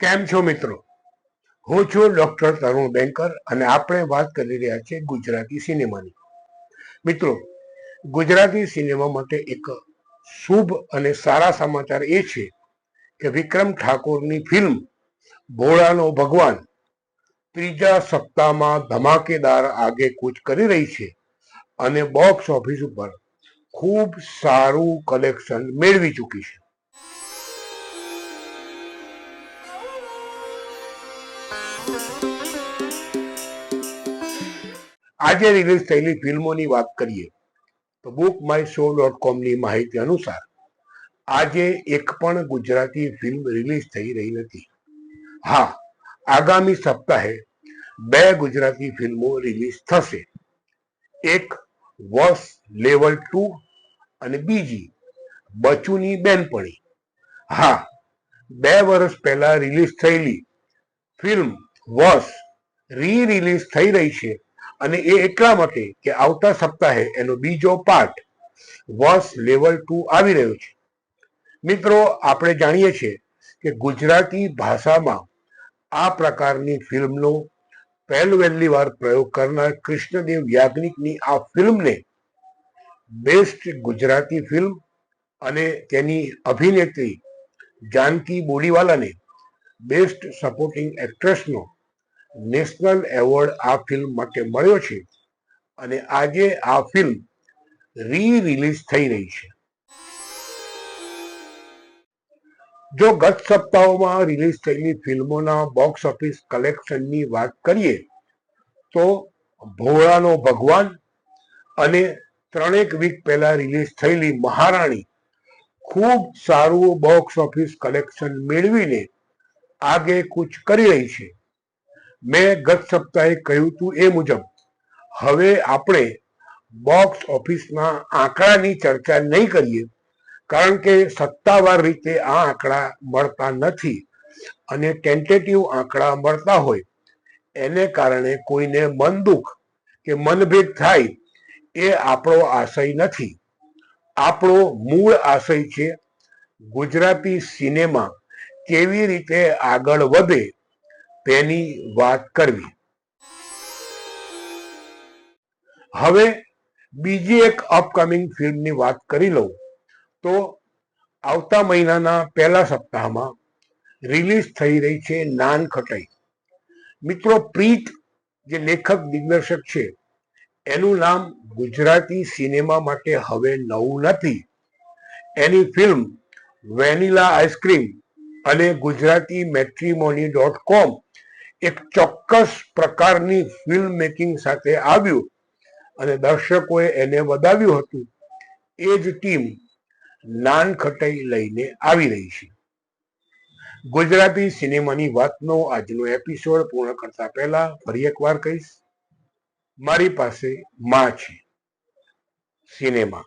કેમ છો મિત્રો? હું છું ડોક્ટર તરુણ બેંકર અને આપણે વાત કરી રહ્યા છીએ ગુજરાતી સિનેમાની. મિત્રો, ગુજરાતી સિનેમા માટે એક શુભ અને સારા સમાચાર એ છે કે વિક્રમ ઠાકોરની ફિલ્મ ભોળાનો ભગવાન ત્રીજા સપ્તાહમાં ધમાકેદાર આગે કૂચ કરી રહી છે અને બોક્સ ઓફિસ ઉપર ખૂબ સારું કલેક્શન મેળવી ચૂકી છે. આજે રિલીઝ થયેલી ફિલ્મોની વાત કરીએ, તો બુક માય શો ડોટ કોમની માહિતી અનુસાર, આજે એક પણ ગુજરાતી ફિલ્મ રિલીઝ થઈ રહી નથી. હા, આગામી સપ્તાહે બે ગુજરાતી ફિલ્મો રિલીઝ થશે. એક વોસ લેવલ ટુ અને બીજી બચુની બેનપણી. હા, બે વર્ષ પહેલા રિલીઝ થયેલી ફિલ્મ વોસ રી રિલીઝ થઈ રહી છે. અને એ એટલા માટે કે આવતા સપ્તાહે એનો બીજો પાર્ટ વોસ લેવલ ટુ આવી રહ્યો છે. મિત્રો, આપણે જાણીએ છીએ કે ગુજરાતી ભાષામાં આ પ્રકારની ફિલ્મનો પહેલવહેલી વાર પ્રયોગ કરનાર કૃષ્ણદેવ યાજ્ઞિકની આ ફિલ્મને બેસ્ટ ગુજરાતી ફિલ્મ અને તેની અભિનેત્રી જાનકી બોડીવાલાને બેસ્ટ સપોર્ટિંગ એક્ટ્રેસનો નેશનલ એવોર્ડ આ ફિલ્મ માટે મળ્યો છે અને આજે આ ફિલ્મ રી રિલીઝ થઈ રહી છે. જો ગત સપ્તાહોમાં રિલીઝ થયેલી ફિલ્મોના બોક્સ ઓફિસ કલેક્શનની વાત કરીએ, તો ભોળાનો ભગવાન અને ત્રણેક વીક પહેલા રિલીઝ થયેલી મહારાણી ખૂબ સારું બોક્સ ઓફિસ કલેક્શન મેળવીને આગે કૂચ કરી રહી છે. મેં ગત સપ્તાહે કહ્યું હતું એ મુજબ, હવે આપણે બોક્સ ઓફિસના આંકડાની ચર્ચા નહીં કરીએ, કારણ કે સત્તાવાર રીતે આ આંકડા મળતા નથી અને ટેન્ટેટિવ આંકડા મળતા હોય. એને કારણે કોઈને મન દુઃખ કે મનભેદ થાય એ આપણો આશય નથી. આપણો મૂળ આશય છે ગુજરાતી સિનેમા કેવી રીતે આગળ વધે તેની વાત કરવી. હવે બીજી એક અપકમિંગ ફિલ્મની વાત કરી લઉં, તો આવતા મહિનાના પહેલા સપ્તાહમાં રિલીઝ થઈ રહી છે નાન ખટાઈ. મિત્રો, પ્રીત, જે લેખક, દિગ્દર્શક છે, એનું નામ ગુજરાતી સિનેમા માટે હવે નવું નથી. એની ફિલ્મ વેનીલા આઈસ્ક્રીમ અને ગુજરાતી મેટ્રીમોની ડોટ કોમ એક ચોક્કસ પ્રકારની ફિલ્મ મેકિંગ સાથે આવ્યું અને દર્શકોએ એને વધાવ્યું હતું એ જ ટીમ નાન ખટાઈ લઈને આવી રહી છે ગુજરાતી સિનેમાની વાતનો આજનો એપિસોડ પૂર્ણ કરતા પહેલા ફરી એકવાર કહીશ, મારી પાસે માં છે સિનેમા